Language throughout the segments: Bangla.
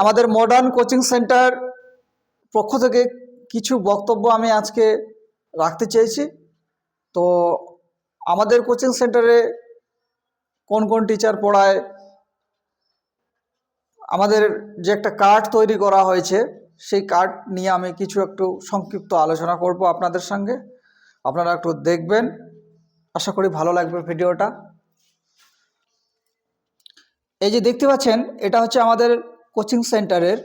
আমাদের মডার্ন কোচিং সেন্টার পক্ষ থেকে কিছু বক্তব্য আমি আজকে রাখতে চেয়েছি তো আমাদের কোচিং সেন্টারে কোন কোন টিচার পড়ায়, আমাদের যে একটা কার্ড তৈরি করা হয়েছে, সেই কার্ড নিয়ে আমি কিছু একটু সংক্ষিপ্ত আলোচনা করব আপনাদের সঙ্গে। আপনারা একটু দেখবেন। আশা করি ভালো লাগবে ভিডিওটা। এই যে দেখতে পাচ্ছেন, এটা হচ্ছে আমাদের কোচিং সেন্টারের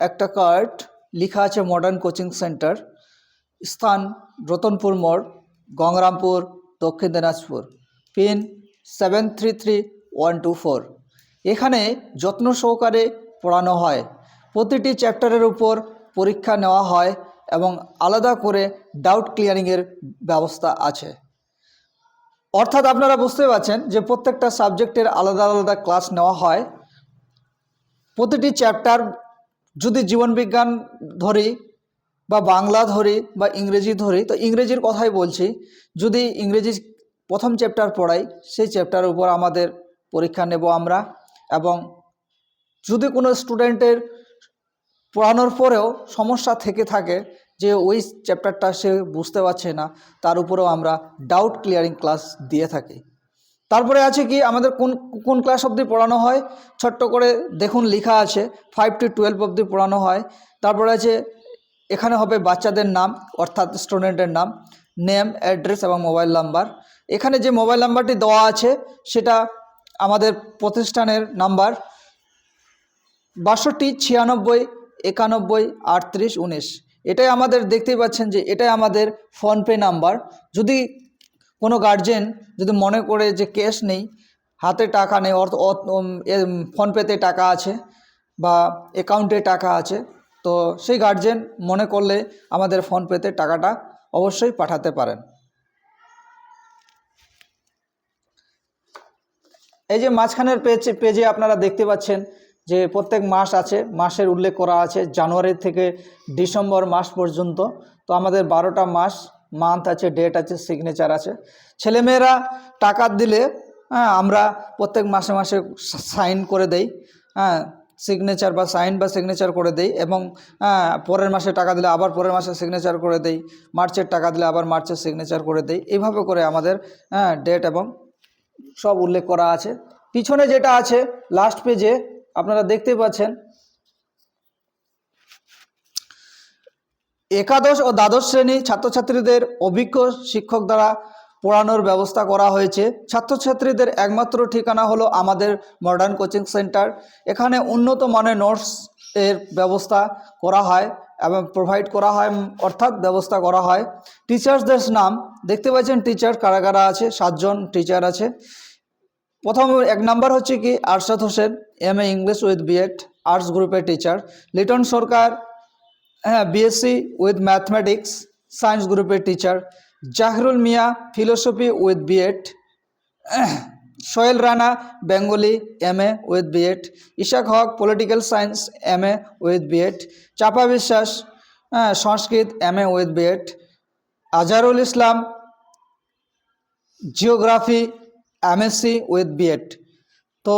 একটা কার্ড লেখা আছে মডার্ন কোচিং সেন্টার। স্থান রতনপুর মোড়, Gangarampur, Dakshin Dinajpur. Pin seven three three one two four এখানে যত্ন সহকারে পড়ানো হয়। প্রতিটি চ্যাপ্টারের উপর পরীক্ষা নেওয়া হয় এবং আলাদা করে ডাউট ক্লিয়ারিংয়ের ব্যবস্থা আছে। অর্থাৎ আপনারা বুঝতে পারছেন যে প্রত্যেকটা সাবজেক্টের আলাদা আলাদা ক্লাস নেওয়া হয়। প্রতিটি চ্যাপ্টার যদি জীবনবিজ্ঞান ধরি বা বাংলা ধরি বা ইংরেজি ধরি, তো ইংরেজির কথাই বলছি। যদি ইংরেজি প্রথম চ্যাপ্টার পড়াই, সেই চ্যাপ্টারের উপর আমাদের পরীক্ষা নেব আমরা এবং যদি কোনো স্টুডেন্টের পড়ানোর পরেও সমস্যা থেকে থাকে যে ওই চ্যাপ্টারটা সে বুঝতে পারছে না, তার উপরেও আমরা ডাউট ক্লিয়ারিং ক্লাস দিয়ে থাকি। তারপরে আছে কি, আমাদের কোন কোন ক্লাস অবধি পড়ানো হয়? ছোট্ট করে দেখুন, লেখা আছে ফাইভ টু টুয়েলভ অবধি পড়ানো হয়। তারপরে আছে, এখানে হবে বাচ্চাদের নাম, অর্থাৎ স্টুডেন্টের নাম নেম অ্যাড্রেস এবং মোবাইল নাম্বার এখানে যে মোবাইল নাম্বারটি দেওয়া আছে, সেটা আমাদের প্রতিষ্ঠানের নাম্বার বাষট্টি, ছিয়ানব্বই, একানব্বই, আটত্রিশ, উনিশ। এটাই আমাদের দেখতেই পাচ্ছেন যে, এটাই আমাদের ফোনপে নাম্বার যদি কোনো গার্জেন যদি মনে করে যে ক্যাশ নেই, হাতে টাকা নেই, অর্থ ফোনপেতে টাকা আছে বা অ্যাকাউন্টে টাকা আছে, তো সেই গার্জেন মনে করলে আমাদের ফোনপেতে টাকাটা অবশ্যই পাঠাতে পারেন। এই যে মাঝখানের পেজ পেজে আপনারা দেখতে পাচ্ছেন যে প্রত্যেক মাস আছে, মাসের উল্লেখ করা আছে, জানুয়ারি থেকে ডিসেম্বর মাস পর্যন্ত। তো আমাদের বারোটা মাস মান্থ আছে ডেট আছে সিগনেচার আছে। ছেলেমেয়েরা টাকা দিলে হ্যাঁ আমরা প্রত্যেক মাসে মাসে সাইন করে দেই হ্যাঁ সিগনেচার বা সাইন বা সিগনেচার করে দেই এবং হ্যাঁ, পরের মাসে টাকা দিলে আবার পরের মাসে সিগনেচার করে দেই মার্চের টাকা দিলে আবার মার্চের সিগনেচার করে দেই। এইভাবে করে আমাদের হ্যাঁ ডেট এবং সব উল্লেখ করা আছে। পিছনে যেটা আছে লাস্ট পেজে আপনারা দেখতে পাচ্ছেন একাদশ ও দ্বাদশ শ্রেণি ছাত্রছাত্রীদের অভিজ্ঞ শিক্ষক দ্বারা পড়ানোর ব্যবস্থা করা হয়েছে। ছাত্রছাত্রীদের একমাত্র ঠিকানা হলো আমাদের মডার্ন কোচিং সেন্টার এখানে উন্নত মানের নোটস এর ব্যবস্থা করা হয় এবং প্রোভাইড করা হয়, অর্থাৎ ব্যবস্থা করা হয়। টিচার্সদের নাম, দেখতে পাচ্ছেন টিচার কারা কারা আছে? সাতজন টিচার আছে। প্রথম এক নাম্বার হচ্ছে কি, Arshad Hossain M A English with B Ed arts গ্রুপের টিচার লিটন সরকার হ্যাঁ বিএসসি উইথ ম্যাথমেটিক্স সায়েন্স গ্রুপের teacher Jahrul Mia philosophy with B Ed Sohel Rana, Bengali M A with B Ed Ishak Haque political science M A with B Ed Chapa Biswas হ্যাঁ Sanskrit M A with B Ed Azharul Islam geography MSc with B Ed তো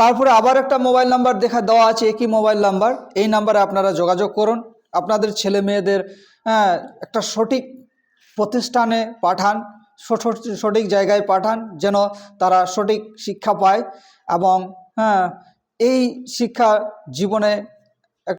তারপরে আবার একটা মোবাইল নাম্বার দেখা দেওয়া আছে, একই মোবাইল নাম্বার এই নাম্বারে আপনারা যোগাযোগ করুন। আপনাদের ছেলে মেয়েদের হ্যাঁ, একটা সঠিক প্রতিষ্ঠানে পাঠান সঠ- সঠিক জায়গায় পাঠান যেন তারা সঠিক শিক্ষা পায় এবং হ্যাঁ এই শিক্ষা জীবনে